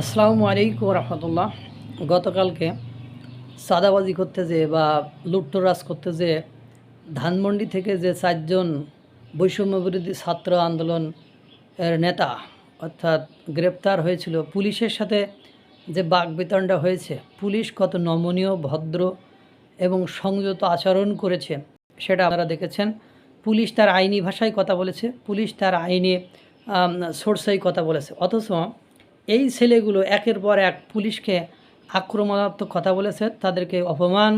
আসসালামু আলাইকুম রহমতুল্লাহ। গতকালকে সাদাবাজি করতে যে বা লুট্টরাজ করতে যে ধানমন্ডি থেকে যে চারজন বৈষম্য বিরোধী ছাত্র আন্দোলন এর নেতা অর্থাৎ গ্রেপ্তার হয়েছিল, পুলিশের সাথে যে বাকবিতণ্ডা হয়েছে, পুলিশ কত নমনীয়, ভদ্র এবং সংযত আচরণ করেছে সেটা আপনারা দেখেছেন। পুলিশ তার আইনি ভাষায় কথা বলেছে, পুলিশ তার আইনি সোর্সেই কথা বলেছে। অথচ এই ছেলেগুলো একের পর এক পুলিশকে আক্রমণাত্মক কথা বলেছে, তাদেরকে অপমান,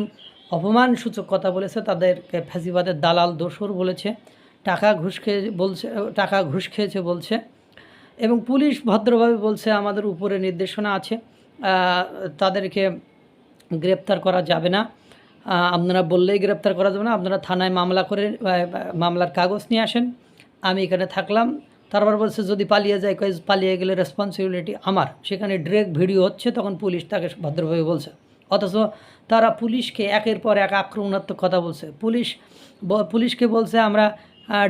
অপমানসূচক কথা বলেছে, তাদেরকে ফ্যাসিবাদের দালাল দোসর বলেছে, টাকা ঘুষ খেয়ে বলছে, টাকা ঘুষ খেয়েছে বলছে। এবং পুলিশ ভদ্রভাবে বলছে, আমাদের উপরে নির্দেশনা আছে তাদেরকে গ্রেপ্তার করা যাবে না। আপনারা বললেই গ্রেপ্তার করা যাবে না, আপনারা থানায় মামলা করে মামলার কাগজ নিয়ে আসেন। আমি এখানে থাকলাম। তারপর বলছে, যদি পালিয়ে যায় কয়ে পালিয়ে গেলে রেসপন্সিবিলিটি আমার। সেখানে ডিরেক্ট ভিডিও হচ্ছে, তখন পুলিশ তাকে ভদ্রভাবে বলছে। অথচ তারা পুলিশকে একের পর এক আক্রমণাত্মক কথা বলছে। পুলিশ পুলিশকে বলছে, আমরা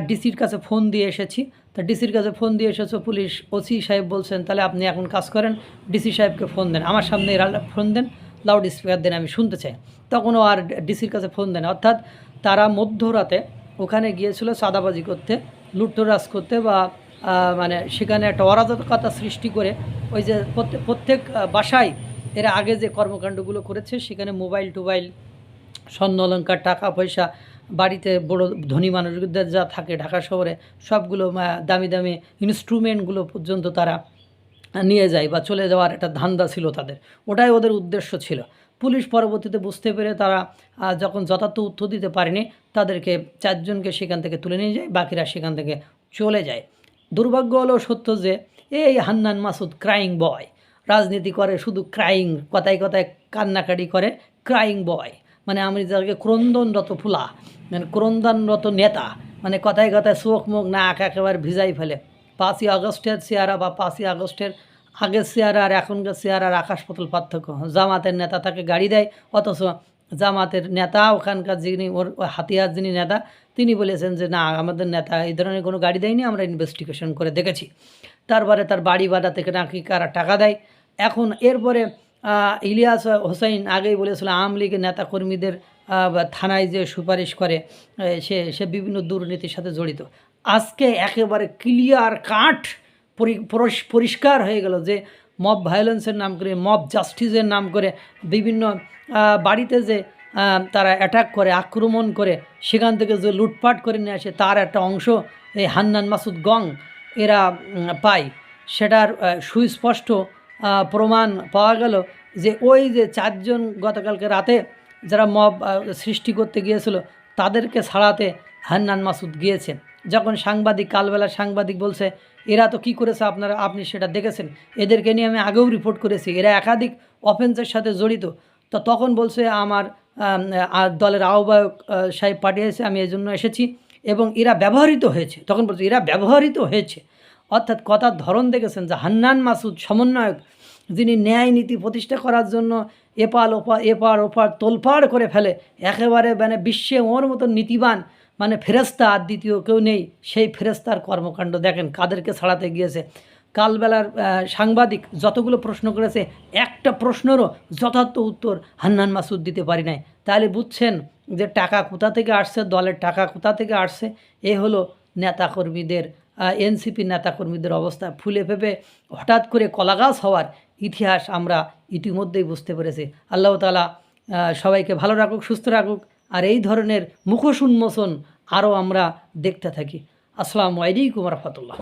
ডিসির কাছে ফোন দিয়ে এসেছি। তা ডিসির কাছে ফোন দিয়ে এসেছ, পুলিশ ওসি সাহেব বলছেন, তাহলে আপনি এখন কাজ করেন, ডিসি সাহেবকে ফোন দেন। আমার সামনে ফোন দেন লাউড স্পিকার দেন, আমি শুনতে চাই। তখনও আর ডিসির কাছে ফোন দেন অর্থাৎ তারা মধ্যরাতে ওখানে গিয়েছিল সাদাবাজি করতে লুট্টরাজ করতে বা মানে সেখানে একটা অরাজকতা সৃষ্টি করে ওই যে প্রত্যেক বাসায় এরা আগে যে কর্মকাণ্ডগুলো করেছে, সেখানে মোবাইল টোবাইল, স্বর্ণ অলঙ্কার টাকা পয়সা, বাড়িতে বড় ধনী মানুষদের যা থাকে ঢাকা শহরে, সবগুলো দামি দামি ইনস্ট্রুমেন্টগুলো পর্যন্ত তারা নিয়ে যায় বা চলে যাওয়ার একটা ধান্দা ছিল তাদের। ওটাই ওদের উদ্দেশ্য ছিল। পুলিশ পরবর্তীতে বুঝতে পেরে তারা যখন যথার্থ উত্তর দিতে পারেনি, তাদেরকে চারজনকে সেখান থেকে তুলে নিয়ে যায়, বাকিরা সেখান থেকে চলে যায়। দুর্ভাগ্য হলো সত্য যে, এই হান্নান মাসুদ ক্রাইং বয় রাজনীতি করে, শুধু ক্রাইং কথায় কথায় কান্নাকাটি করে ক্রাইং বয় মানে আমি যাকে ক্রন্দনরত ফুলা মানে ক্রন্দনরত নেতা মানে কথায় কথায় চোখ মুখ নাক একেবারে ভিজাই ফেলে। পাঁচই আগস্টের চেহারা বা পাঁচই আগস্টের আগের চেহারা আর এখনকার চেহারার আকাশ পাতল পার্থক্য। জামাতের নেতা তাকে গাড়ি দেয়, অথচ জামাতের নেতা ওখানকার যিনি ওর হাতিয়ার যিনি নেতা তিনি বলেছেন যে না আমাদের নেতা এই ধরনের কোনো গাড়ি দেয়নি আমরা ইনভেস্টিগেশন করে দেখেছি। তারপরে তার বাড়ি ভাড়া থেকে নাকি কারা টাকা দেয়। এখন এরপরে ইলিয়াস হোসাইন আগেই বলেছিল আওয়ামী লীগের নেতাকর্মীদের আহ, বা থানায় যে সুপারিশ করে সে সে বিভিন্ন দুর্নীতির সাথে জড়িত। আজকে একেবারে ক্লিয়ার কাঠ পরি- পরিষ্কার হয়ে গেল যে মব ভায়োলেন্সের নাম করে মব জাস্টিসের নাম করে, বিভিন্ন বাড়িতে যে তারা অ্যাটাক করে, আক্রমণ করে, সেখান থেকে যে লুটপাট করে নিয়ে আসে, তার একটা অংশ এই হান্নান মাসুদ গং এরা পায়। সেটার সুস্পষ্ট প্রমাণ পাওয়া গেল যে ওই যে চারজন গতকালকে রাতে যারা মব সৃষ্টি করতে গিয়েছিল, তাদেরকে ছাড়াতে হান্নান মাসুদ গিয়েছে। যখন সাংবাদিক কালবেলা সাংবাদিক বলছে এরা তো কি করেছে আপনারা? আপনি সেটা দেখেছেন? এদেরকে নিয়ে আমি আগেও রিপোর্ট করেছি। এরা একাধিক অফেন্সের সাথে জড়িত। তো তখন বলছে আমার দলের আহ্বায়ক আহ, সাহেব পাঠিয়েছে আমি এই জন্য এসেছি। এবং এরা ব্যবহৃত হয়েছে। তখন বলছে এরা ব্যবহৃত হয়েছে। অর্থাৎ কথার ধরন দেখেছেন যে হান্নান মাসুদ সমন্বয়ক যিনি ন্যায় নীতি প্রতিষ্ঠা করার জন্য এপাল ওপা এপার ওপার তোলপাড় করে ফেলে একেবারে মানে বিশ্বে ওর মতো নীতিবান মানে ফেরেস্তা আর দ্বিতীয় কেউ নেই, সেই ফেরেস্তার কর্মকাণ্ড। দেখেন কাদেরকে ছাড়াতে গিয়েছে। কালবেলার সাংবাদিক যতগুলো প্রশ্ন করেছে, একটা প্রশ্নেরও যথার্থ উত্তর হান্নান মাসুদ দিতে পারি নাই। তাহলে বুঝছেন যে টাকা কোথা থেকে আসছে, দলের টাকা কোথা থেকে আসছে? এ হলো নেতাকর্মীদের এনসিপি নেতাকর্মীদের অবস্থা। ফুলে ফেপে হঠাৎ করে কলাগাছ হওয়ার ইতিহাস আমরা ইতিমধ্যেই বুঝতে পেরেছি। আল্লাহ তালা সবাইকে ভালো রাখুক, সুস্থ রাখুক। আর এই ধরনের মুখোশ উন্মোচন আরও আমরা দেখতে থাকি। আসসালামু আলাইকুম রহমতুল্লাহ।